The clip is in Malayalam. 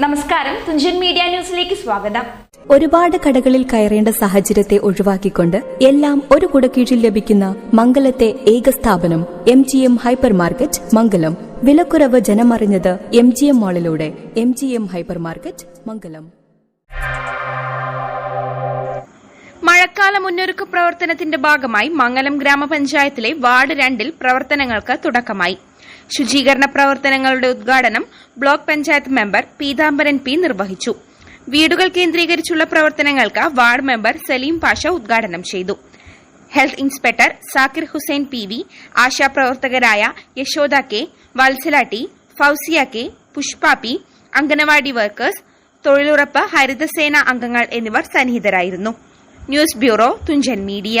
നമസ്കാരം. തുഞ്ചൻ മീഡിയ ന്യൂസിലേക്ക് സ്വാഗതം. ഒരുപാട് കടകളിൽ കയറേണ്ട സാഹചര്യത്തെ ഒഴിവാക്കിക്കൊണ്ട് എല്ലാം ഒരു കുടക്കീഴിൽ ലഭിക്കുന്ന മംഗലത്തെ ഏക സ്ഥാപനം M G M hyper market Mangalam. വിലക്കുറവ് ജനമറിഞ്ഞത് M G M മാളിലൂടെ M G M hyper market Mangalam. മഴക്കാല മുന്നൊരുക്ക പ്രവർത്തനത്തിന്റെ ഭാഗമായി മംഗലം ഗ്രാമപഞ്ചായത്തിലെ വാർഡ് രണ്ടിൽ പ്രവർത്തനങ്ങൾക്ക് തുടക്കമായി. ശുചീകരണ പ്രവർത്തനങ്ങളുടെ ഉദ്ഘാടനം block panchayat member Peethambaran P നിർവഹിച്ചു. വീടുകൾ കേന്ദ്രീകരിച്ചുള്ള പ്രവർത്തനങ്ങൾക്ക് വാർഡ് മെമ്പർ സലീം പാഷ ഉദ്ഘാടനം ചെയ്തു. Health inspector Zakir Hussain P V ആശാപ്രവർത്തകരായ Yashoda K Vatsala T Fousiya K Pushpa P anganwadi workers തൊഴിലുറപ്പ് ഹരിതസേന അംഗങ്ങൾ എന്നിവർ സന്നിഹിതരായിരുന്നു. News bureau Thunchan media.